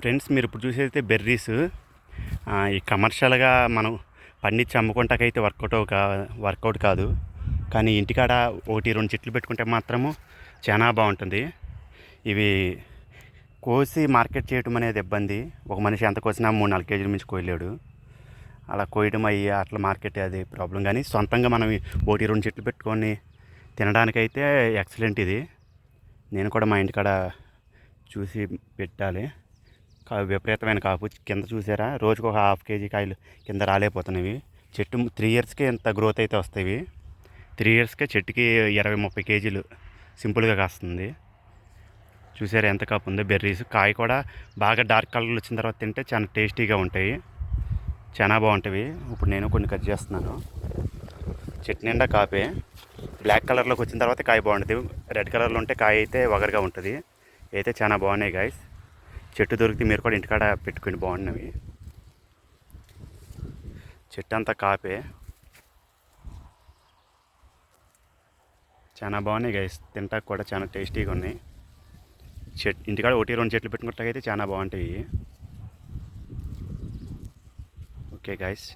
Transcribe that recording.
Friends మీరు ఇప్పుడు చూసేదైతే berries. ఈ కమర్షియల్గా మనం పండించి అమ్ముకుంటాకైతే వర్కౌట్ కా వర్కౌట్ కాదు. కానీ ఇంటికాడ ఒకటి రెండు చెట్లు పెట్టుకుంటే మాత్రము చాలా బాగుంటుంది. ఇవి కోసి మార్కెట్ చేయటం అనేది ఇబ్బంది. ఒక మనిషి ఎంత కోసినా మూడు నాలుగు కేజీల మించి కోయలేడు. అలా కోయడం అయ్యి అట్లా మార్కెట్ అది ప్రాబ్లం. కానీ సొంతంగా మనం ఒకటి రెండు చెట్లు పెట్టుకొని తినడానికైతే ఎక్సలెంట్ ఇది. నేను కూడా మా ఇంటికాడ చూసి పెట్టాలి. విపరీతమైన కాపు కింద చూసారా? రోజుకు ఒక హాఫ్ కేజీ కాయలు కింద రాలేకపోతున్నవి. చెట్టు త్రీ ఇయర్స్కే ఇంత గ్రోత్ అయితే వస్తాయి. త్రీ ఇయర్స్కే చెట్టుకి ఇరవై ముప్పై కేజీలు సింపుల్గా కాస్తుంది. చూసారా ఎంత కాపు ఉందో? బెర్రీస్. కాయ కూడా బాగా డార్క్ కలర్లు వచ్చిన తర్వాత తింటే చాలా టేస్టీగా ఉంటాయి. చాలా బాగుంటాయి. ఇప్పుడు నేను కొన్ని కట్ చేస్తున్నాను. చెట్టు నిండా కాపే. బ్లాక్ కలర్లోకి వచ్చిన తర్వాత కాయ బాగుంటుంది. రెడ్ కలర్లో ఉంటే కాయ అయితే వగరుగా ఉంటుంది. అయితే చాలా బాగున్నాయి గాయస్ చెట్టు దొరికితే మీరు కూడా ఇంటికాడ పెట్టుకుని బాగున్నవి చెట్టు అంతా కాపే. చాలా బాగున్నాయి గైస్ తింటాక కూడా చాలా టేస్టీగా ఉన్నాయి. చెట్ ఇంటికాడ ఒకటి రెండు చెట్లు పెట్టుకున్నట్లయితే చాలా బాగుంటాయి. Okay guys